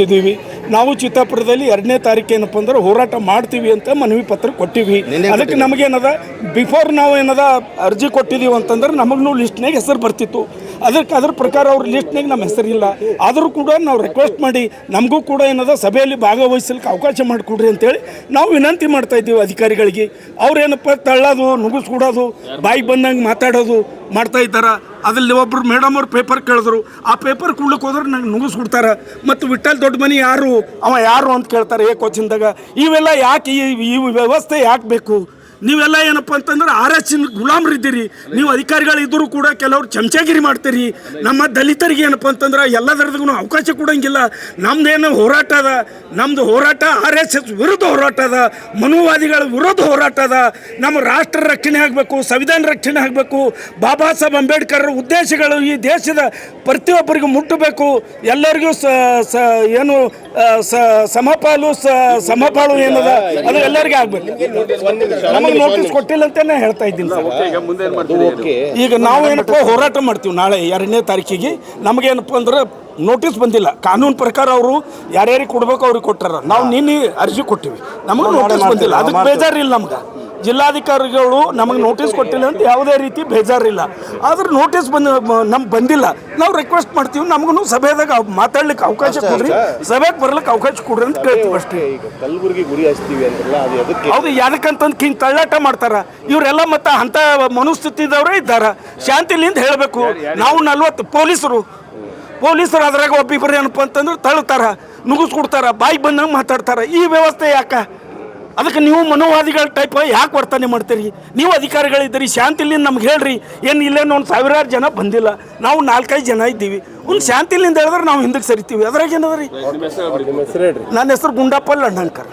ಇದ್ದೀವಿ. ನಾವು ಚಿತ್ತಾಪುರದಲ್ಲಿ ಎರಡನೇ ತಾರೀಕು ಏನಪ್ಪ ಅಂದ್ರೆ ಹೋರಾಟ ಮಾಡ್ತೀವಿ ಅಂತ ಮನವಿ ಪತ್ರ ಕೊಟ್ಟಿವಿ ಅದಕ್ಕೆ ನಮಗೇನದ ಬಿಫೋರ್ ನಾವು ಏನದ ಅರ್ಜಿ ಕೊಟ್ಟಿದ್ದೀವಿ ಅಂತಂದ್ರೆ ನಮಗೂ ಲಿಸ್ಟ್ನಾಗ ಹೆಸರು ಬರ್ತಿತ್ತು. ಅದಕ್ಕೆ ಅದ್ರ ಪ್ರಕಾರ ಅವ್ರ ಲಿಸ್ಟ್ನಾಗ ನಮ್ಮ ಹೆಸರಿಲ್ಲ. ಆದರೂ ಕೂಡ ನಾವು ರಿಕ್ವೆಸ್ಟ್ ಮಾಡಿ ನಮಗೂ ಕೂಡ ಏನದ ಸಭೆಯಲ್ಲಿ ಭಾಗವಹಿಸಲಿಕ್ಕೆ ಅವಕಾಶ ಮಾಡಿಕೊಡ್ರಿ ಅಂತೇಳಿ ನಾವು ವಿನಂತಿ ಮಾಡ್ತಾ ಇದ್ದೀವಿ ಅಧಿಕಾರಿಗಳಿಗೆ. ಅವ್ರೇನಪ್ಪ ತಳ್ಳೋದು ನುಗ್ಗಿಸ್ಕೊಡೋದು ಬಾಯಿಗೆ ಬಂದಂಗೆ ಮಾತಾಡೋದು ಮಾಡ್ತಾ ಇದ್ದಾರೆ? ಅದರಲ್ಲಿ ಒಬ್ರು ಮೇಡಮ್ ಅವ್ರು ಪೇಪರ್ ಕೇಳಿದ್ರು. ಆ ಪೇಪರ್ ಕೊಡ್ಲಿಕ್ಕೆ ಹೋದ್ರೆ ನಂಗೆ ನುಗ್ಗಿಸ್ಬಿಡ್ತಾರೆ ಮತ್ತು ವಿಠಲ್ ದೊಡ್ಡ ಮನೆ ಯಾರು? ಅವ ಯಾರು ಅಂತ ಕೇಳ್ತಾರೆ ಏ ಕೋಚಿಂದಾಗ ಇವೆಲ್ಲ ಯಾಕೆ ಈ ವ್ಯವಸ್ಥೆ ಯಾಕೆ ಬೇಕು? ನೀವೆಲ್ಲ ಏನಪ್ಪ ಅಂತಂದ್ರೆ ಆರ್ ಎಸ್ ಗುಲಾಮರಿದ್ದೀರಿ. ನೀವು ಅಧಿಕಾರಿಗಳು ಇದ್ದರೂ ಕೂಡ ಕೆಲವರು ಚಮಚಾಗಿರಿ ಮಾಡ್ತೀರಿ. ನಮ್ಮ ದಲಿತರಿಗೆ ಏನಪ್ಪ ಅಂತಂದ್ರೆ ಎಲ್ಲದರದೂ ಅವಕಾಶ ಕೊಡಂಗಿಲ್ಲ. ನಮ್ದೇನು ಹೋರಾಟ ಅದ. ನಮ್ದು ಹೋರಾಟ ಆರ್ ಎಸ್ ಎಸ್ ವಿರುದ್ಧ ಹೋರಾಟ ಅದ. ಮನುವಾದಿಗಳ ವಿರುದ್ಧ ಹೋರಾಟ ಅದ. ನಮ್ಮ ರಾಷ್ಟ್ರ ರಕ್ಷಣೆ ಆಗಬೇಕು ಸಂವಿಧಾನ ರಕ್ಷಣೆ ಆಗಬೇಕು. ಬಾಬಾ ಸಾಹೇಬ್ ಅಂಬೇಡ್ಕರ್ ಉದ್ದೇಶಗಳು ಈ ದೇಶದ ಪ್ರತಿಯೊಬ್ಬರಿಗೂ ಮುಟ್ಟಬೇಕು. ಎಲ್ಲರಿಗೂ ಸ ಸ ಏನು ಸಮಪಾಲು ಸ ಸಮಪಾಲು ಏನದ? ಅದು ಎಲ್ಲರಿಗೂ ಆಗಬೇಕು. ನೋಟಿಸ್ ಕೊಟ್ಟಿಲ್ಲ ಅಂತಾನೆ ಹೇಳ್ತಾ ಇದ್ದೀನಿ ಸರ್. ಈಗ ಮುಂದೆ ಏನ್ ಮಾಡ್ತೀರಿ? ಏನು? ಈಗ ನಾವು ಏನಪ್ಪ ಹೋರಾಟ ಮಾಡ್ತೀವಿ ನಾಳೆ ಎರಡನೇ ತಾರೀಕಿಗೆ. ನಮಗೇನಪ್ಪ ಅಂದ್ರೆ ನೋಟಿಸ್ ಬಂದಿಲ್ಲ. ಕಾನೂನು ಪ್ರಕಾರ ಅವರು ಯಾರ್ಯಾರಿಗೆ ಕೊಡ್ಬೇಕು ಅವ್ರಿಗೆ ಕೊಟ್ಟಾರ. ನಾವು ನಿನ್ನೆ ಅರ್ಜಿ ಕೊಟ್ಟಿವಿ. ನಮಗೆ ನೋಟಿಸ್ ಬಂದಿಲ್ಲ. ಅದಕ್ಕೆ ಬೇಜಾರಿಲ್ಲ ನಮ್ಗೆ. ಜಿಲ್ಲಾಧಿಕಾರಿಗಳು ನಮಗೆ ನೋಟಿಸ್ ಕೊಟ್ಟಿಲ್ಲ ಅಂತ ಯಾವುದೇ ರೀತಿ ಬೇಜಾರಿಲ್ಲ. ಆದ್ರೆ ನೋಟಿಸ್ ಬಂದ ನಮ್ಗೆ ಬಂದಿಲ್ಲ. ನಾವು ರಿಕ್ವೆಸ್ಟ್ ಮಾಡ್ತೀವಿ ನಮಗೂ ಸಭೆದಾಗ ಮಾತಾಡ್ಲಿಕ್ಕೆ ಅವಕಾಶ ಕೊಡ್ರಿ. ಸಭೆಗೆ ಬರ್ಲಿಕ್ಕೆ ಅವಕಾಶ ಕೊಡ್ರಿ ಅಂತ ಕೇಳ್ತೀವಿ ಅಷ್ಟೇ. ಕಲಬುರಗಿ ಗುರಿ ಹಚ್ತೀವಿ ಅಂದ್ರಲ್ಲ ಅದು ಎದಕ್ಕೆ? ಹೌದು ಯಾದಕ್ಕಂತಂದು ಹಿಂಗೆ ತಳ್ಳಾಟ ಮಾಡ್ತಾರ. ಇವರೆಲ್ಲ ಮತ್ತೆ ಅಂಥ ಮನುಸ್ಥಿತಿದವರೇ ಇದ್ದಾರ. ಶಾಂತಿಲಿಂದ ಹೇಳಬೇಕು. ನಾವು ನಲ್ವತ್ತು ಪೊಲೀಸರು. ಪೊಲೀಸರು ಅದ್ರಾಗ ಒಬ್ಬಿಬ್ಬರು ಏನಪ್ಪ ಅಂತಂದ್ರೆ ತಳ್ತಾರ ನುಗ್ಗಿಸ್ಕೊಡ್ತಾರ ಬಾಯಿ ಬಂದಂಗೆ ಮಾತಾಡ್ತಾರ. ಈ ವ್ಯವಸ್ಥೆ ಯಾಕ? ಅದಕ್ಕೆ ನೀವು ಮನೋವಾದಿಗಳ ಟೈಪ್ ಯಾಕೆ ವರ್ತನೆ ಮಾಡ್ತೀರಿ? ನೀವು ಅಧಿಕಾರಿಗಳಿದ್ದೀರಿ ಶಾಂತಿಲಿಂದ ನಮ್ಗೆ ಹೇಳ್ರಿ ಏನು ಇಲ್ಲೇನು ಒಂದು ಸಾವಿರಾರು ಜನ ಬಂದಿಲ್ಲ ನಾವು ನಾಲ್ಕೈದು ಜನ ಇದ್ದೀವಿ. ಒಂದು ಶಾಂತಿಲಿಂದ ಹೇಳಿದ್ರೆ ನಾವು ಹಿಂದಕ್ಕೆ ಸರಿತೀವಿ. ಅದ್ರಾಗ ಏನದ ರೀ? ನನ್ನ ಹೆಸರು ಗುಂಡಪ್ಪ ಲಂಡನ್ಕರ್.